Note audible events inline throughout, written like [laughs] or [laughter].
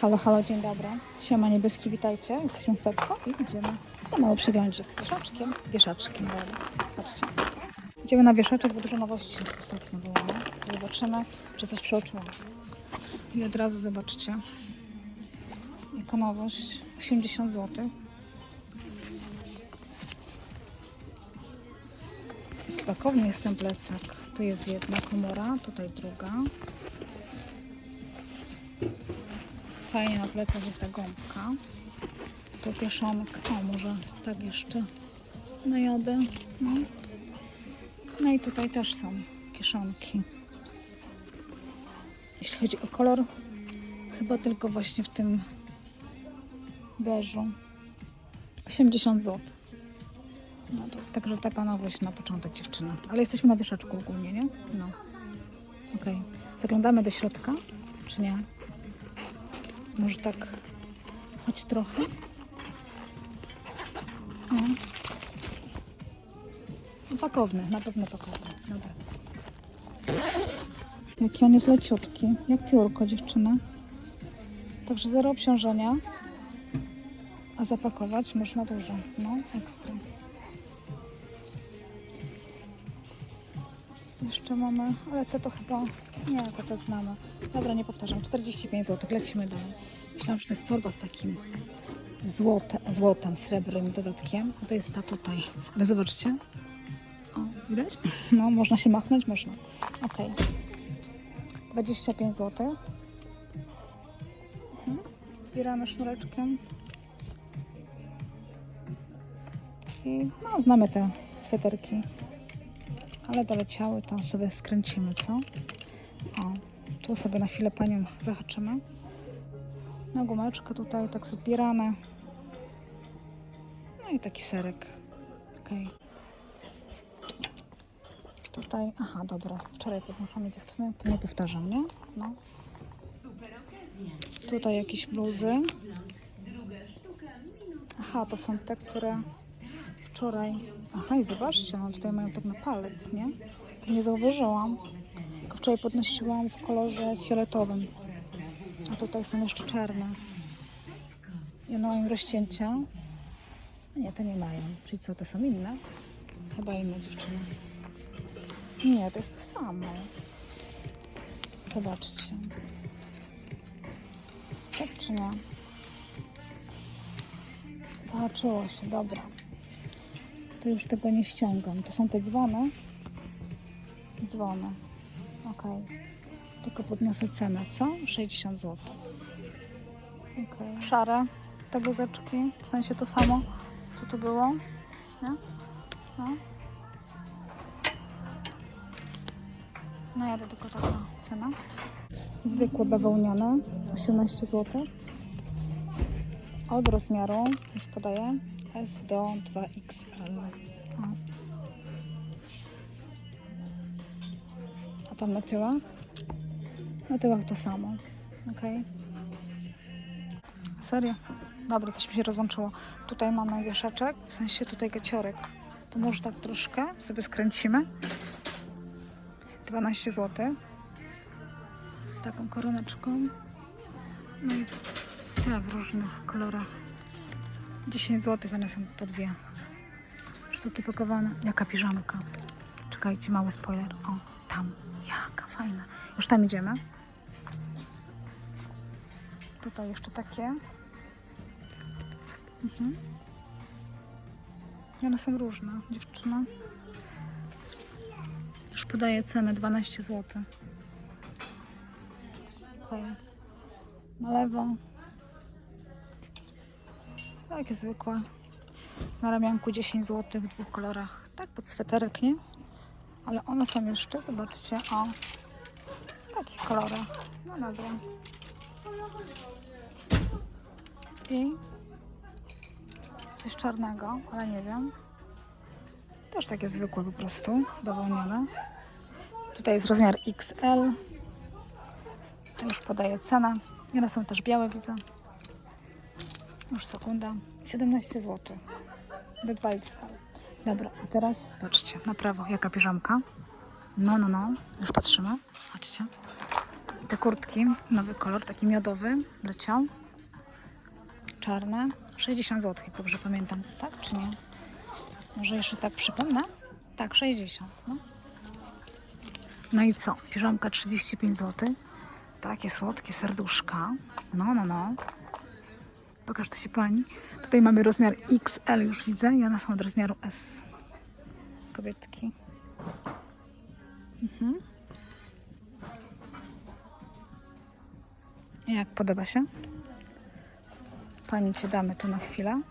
Halo, halo, dzień dobry. Siema niebieski, witajcie. Jesteśmy w Pepko i idziemy na mały przeglądzik. Wieszaczkiem, wieszaczkiem, dobra. Patrzcie. Idziemy na wieszaczek, bo dużo nowości ostatnio było. nie? Zobaczymy, czy coś przeoczyłam. I od razu zobaczcie. Jaka nowość. 80 zł. Pakownie jest ten plecak. Tu jest jedna komora, tutaj druga. Fajnie na plecach jest ta gąbka. Tu kieszonka. O, może tak jeszcze najadę. No. no i tutaj też są kieszonki. Jeśli chodzi o kolor, chyba tylko właśnie w tym beżu. 80 zł. No to, także taka nowość na początek dziewczyna. Ale jesteśmy na wieszaczku ogólnie, nie? No. Okej. Zaglądamy do środka, czy nie? Może tak choć trochę. O. No, pakowny, na pewno pakowny. Dobra. Jaki on jest leciutki, jak piórko dziewczyny. Także zero obciążenia. A zapakować można dużo. No, ekstra. Jeszcze mamy, ale te to chyba, nie, to to znamy. Dobra, nie powtarzam, 45 zł, lecimy dalej. Myślałam, że to jest torba z takim złote, złotem, srebrnym dodatkiem. A to jest ta tutaj. Ale zobaczcie. O, widać? [laughs] No, można się machnąć? Można. Ok. 25 zł. Zbieramy sznureczkiem. I no, znamy te sweterki. Ale doleciały, to sobie skręcimy, co? O, tu sobie na chwilę panią zahaczymy. Na gumeczkę tutaj tak zbierane. No i taki serek. Okej. Tutaj, aha, dobra. Wczoraj podnoszone dziewczyny, to nie powtarzam, nie? No. Tutaj jakieś bluzy. Aha, to są te, które wczoraj. Aha, i zobaczcie, no tutaj mają tak na palec, nie? To nie zauważyłam. Tylko wczoraj podnosiłam w kolorze fioletowym. A tutaj są jeszcze czarne. I one mają rozcięcia. Nie, to nie mają. Czyli co, to są inne? Chyba inne dziewczyny. Nie, to jest to samo. Zobaczcie. Tak czy nie? Zahaczyło się, dobra. To już tego nie ściągam. To są te dzwony. Dzwony. Ok. Tylko podniosę cenę, co? 60 zł. Ok. Szare te bluzeczki. W sensie to samo, co tu było. Nie? No. No jadę tylko taka cena. Zwykłe bawełniane. 18 zł. Od rozmiaru, już podaję, S do 2XL. O. A tam na tyłach? Na tyłach to samo. Ok. Serio? Dobra, coś mi się rozłączyło. Tutaj mamy wieszaczek, w sensie tutaj gaciorek. To może tak troszkę sobie skręcimy. 12 zł. Z taką koroneczką. No i te w różnych kolorach. 10 zł, one są po dwie. Sztuki pakowane. Jaka piżamka. Czekajcie, mały spoiler. O, tam. Jaka fajna. Już tam idziemy. Tutaj jeszcze takie. Mhm. I one są różne, dziewczyna. Już podaję cenę 12 zł. Okej. Na lewo. Takie zwykłe. Na ramianku 10 zł w dwóch kolorach. Tak, pod sweterek, nie? Ale one są jeszcze, zobaczcie, o takich kolorach. No dobra. I coś czarnego, ale nie wiem. Też takie zwykłe po prostu, bawełniane. Tutaj jest rozmiar XL. Już podaję cenę. I one są też białe, widzę. Już sekunda. 17 zł. Do 2XL. Dobra, a teraz patrzcie, na prawo, jaka piżamka. No, no, no. Już patrzymy. Patrzcie. te kurtki, nowy kolor, taki miodowy, leciał. Czarne. 60 zł, jak dobrze pamiętam. Tak czy nie? Może jeszcze tak przypomnę? Tak, 60. No, no i co? Piżamka 35 zł. Takie słodkie serduszka. No, no, no. Pokaż to się pani. Tutaj mamy rozmiar XL, już widzę, i one są od rozmiaru S. Kobietki. Mhm. Jak podoba się? Pani cię damy tu na chwilę.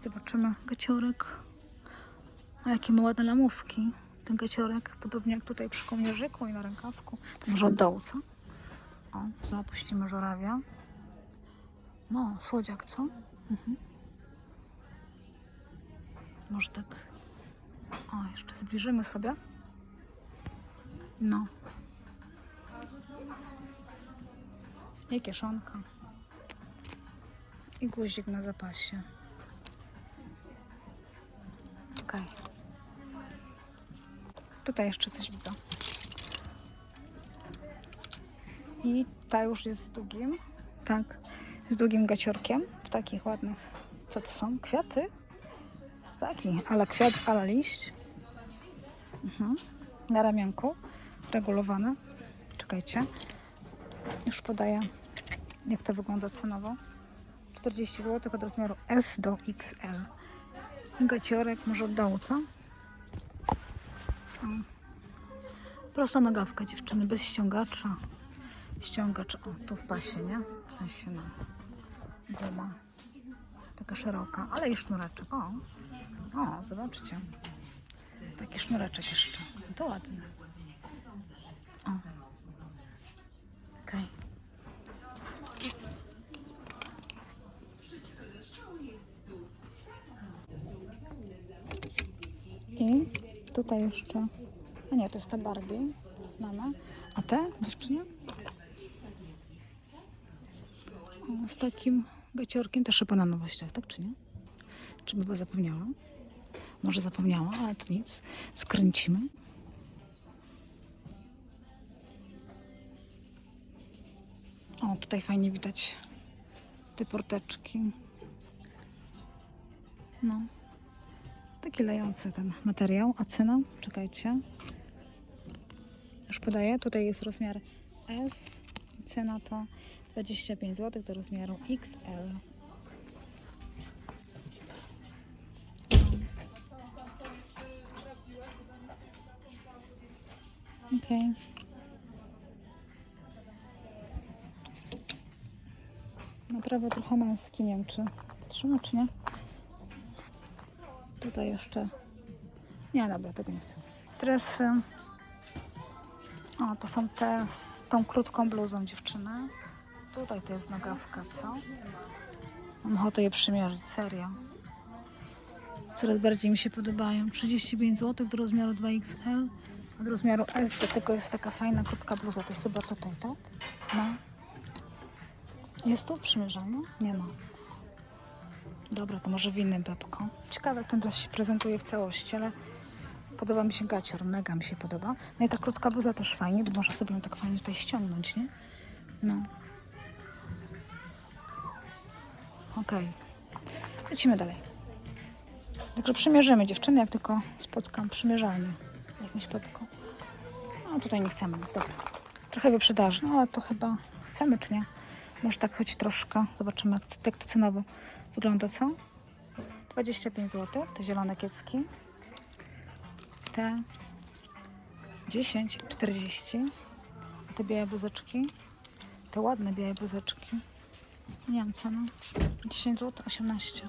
Zobaczymy gaciorek. A jakie ma ładne lamówki. Ten gaciorek, podobnie jak tutaj przy kołnierzyku i na rękawku. To może od dołu, co? O, zapuścimy żurawia. No, słodziak, co? Mhm. Może tak. O, jeszcze zbliżymy sobie. No. I kieszonka. I guzik na zapasie. Okej. Tutaj jeszcze coś widzę. I ta już jest z długim. Tak. Z długim gaciorkiem. W takich ładnych. Co to są? Kwiaty? Taki, ale kwiat, ale liść. Mhm. Na ramionku. Regulowane. Czekajcie. Już podaję, jak to wygląda cenowo. 40 zł od rozmiaru S do XL. Gaciorek może od co? O. Prosta nogawka dziewczyny, bez ściągacza. Ściągacz, o, tu w pasie, nie? W sensie, no, guma. Taka szeroka, ale i sznureczek, o. O, zobaczcie. Taki sznureczek jeszcze. To ładne. O. Okej. I tutaj jeszcze. A nie, to jest ta Barbie. Znamy. A te dziewczyny? O, z takim gaciorkiem też chyba na nowościach, tak czy nie? Czy by zapomniała? Może zapomniała, ale to nic. Skręcimy. O, tutaj fajnie widać te porteczki. No. Taki lejący ten materiał. A cena? Czekajcie. Już podaję. Tutaj jest rozmiar S. Cena to 25 zł do rozmiaru XL. Okej. Naprawdę trochę męski, nie wiem czy trzyma czy nie. Tutaj jeszcze. Nie, dobra, tego nie chcę. Dresy. O, to są te z tą krótką bluzą dziewczyny. Tutaj to jest nogawka, co? Mam ochotę je przymierzyć, serio. Coraz bardziej mi się podobają. 35 zł do rozmiaru 2XL. Od rozmiaru S do tego jest taka fajna krótka bluza. To jest chyba tutaj, tak? No. Jest tu przymierzanie? Nie ma. Dobra, to może w innym pepko. Ciekawe, jak ten dres się prezentuje w całości, ale podoba mi się gacior, mega mi się podoba. No i ta krótka bluza też fajnie, bo można sobie ją tak fajnie tutaj ściągnąć, nie? No. Okej. Lecimy dalej. Także przymierzymy dziewczyny, jak tylko spotkam przymierzalnię jakimś pepku. No tutaj nie chcemy nic, dobra. Trochę wyprzedaży, no ale to chyba chcemy, czy nie? Może tak choć troszkę. Zobaczymy, jak, jak to cenowo wygląda, co? 25 zł, te zielone kiecki. Te 10, 40. A te białe bluzeczki. Te ładne białe bluzeczki. Nie wiem cena. 10 zł, 18.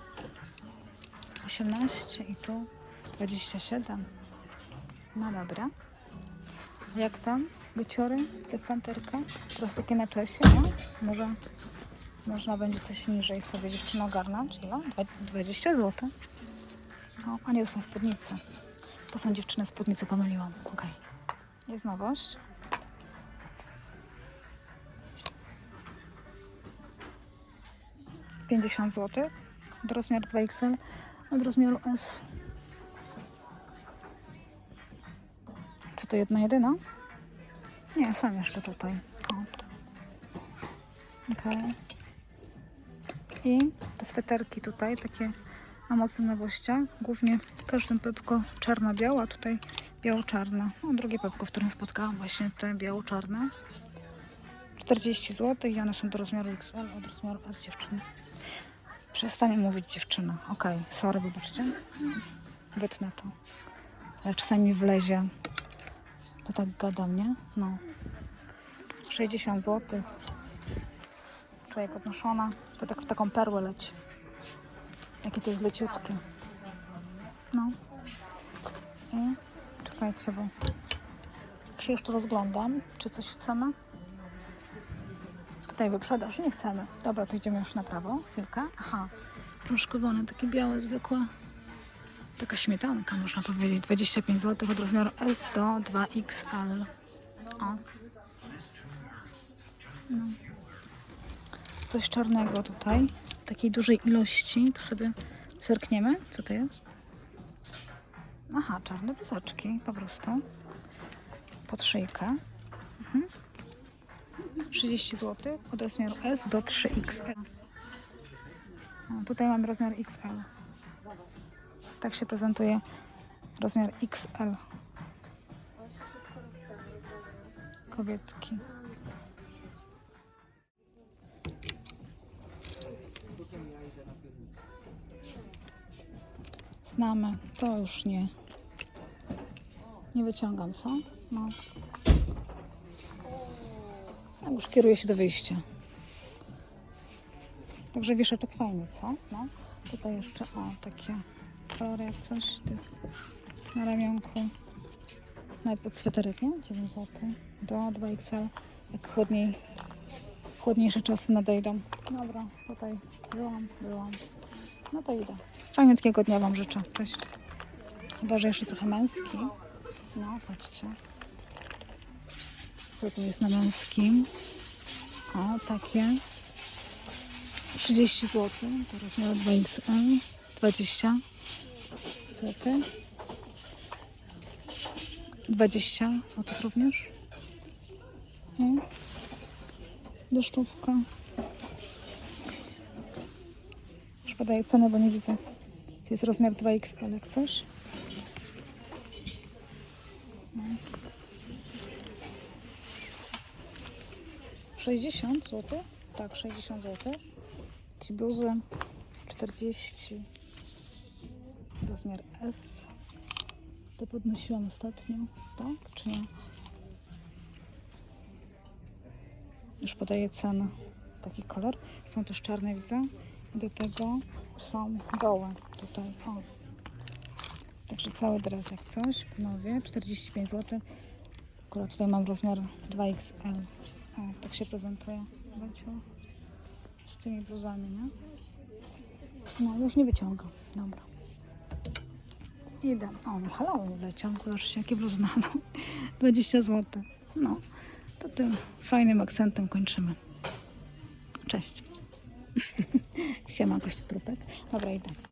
18 i tu 27. No dobra. Jak tam? Gociory? Te w panterkę? Teraz takie na czasie, nie? Może można będzie coś niżej sobie dziewczyny ogarnąć. Ile? Dwa- 20 zł. O, a nie, to są spódnice. To są dziewczyny spódnice, pomyliłam. Okej. Jest nowość. Pięćdziesiąt zł do rozmiaru 2XL od rozmiaru S. Co to jedna jedyna? Nie, są jeszcze tutaj. O. Okej. I te sweterki tutaj, takie na mocnych nowościach. Głównie w każdym pepko czarno-biała, tutaj biało-czarna. No, drugie pepko, w którym spotkałam właśnie te biało-czarne. 40 zł i one są do rozmiaru XL, od rozmiaru S dziewczyny. Przestanie mówić dziewczyna. Okej, sorry, wybaczcie. Wytnę to. Ale czasami mi wlezie. To tak gadam, nie? No. 60 zł. Tutaj podnoszona. To tak w taką perłę leci. Jakie to jest leciutkie. No. I czekajcie, bo się jeszcze rozglądam, czy coś chcemy. Tutaj wyprzedaż, nie chcemy. Dobra, to idziemy już na prawo. Chwilkę. Aha, proszkowane, takie białe, zwykłe. Taka śmietanka, można powiedzieć. 25 zł od rozmiaru S do 2XL. O. No. Coś czarnego tutaj. Takiej dużej ilości. To sobie zerkniemy. Co to jest? Aha, czarne bluzaczki po prostu. Pod szyjkę. 30 zł od rozmiaru S do 3XL. O, tutaj mamy rozmiar XL. Tak się prezentuje rozmiar XL. Kobietki. Znamy. To już nie. Nie wyciągam, co? No. A już kieruję się do wyjścia. Także wieszaczek fajny, co? No. Tutaj jeszcze, o, takie kolory jak coś. Na ramionku. Nawet pod sweterek, nie? 9 zł. Do 2XL. Jak chłodniej, chłodniejsze czasy nadejdą. Dobra, tutaj byłam, byłam. No to idę. Fajniutkiego dnia Wam życzę. Cześć. Chyba, że jeszcze trochę męski. No, patrzcie. Co tu jest na męskim? O, takie. 30 zł. Teraz miała 2XL. 20 zł. 20 zł również. I deszczówka. Już podaję cenę, bo nie widzę. To jest rozmiar 2XL, jak coś. 60 zł? Tak, 60 zł. Jakieś bluzy 40. Rozmiar S. To podnosiłam ostatnio, tak? Czy nie? Już podaję cenę. Taki kolor. Są też czarne, widzę. Do tego są gołe tutaj. O. Także cały dres jak coś. Panowie, 45 zł. Akurat tutaj mam rozmiar 2XL. O, tak się prezentuje. Z tymi bluzami, nie? No, już nie wyciągam. Dobra. Idę. O, Michalowy leciał. Zobaczcie, jakie bluzy na 20 [laughs] zł. No, to tym fajnym akcentem kończymy. Cześć. [laughs] Siema, kość trupek. Dobra, idę.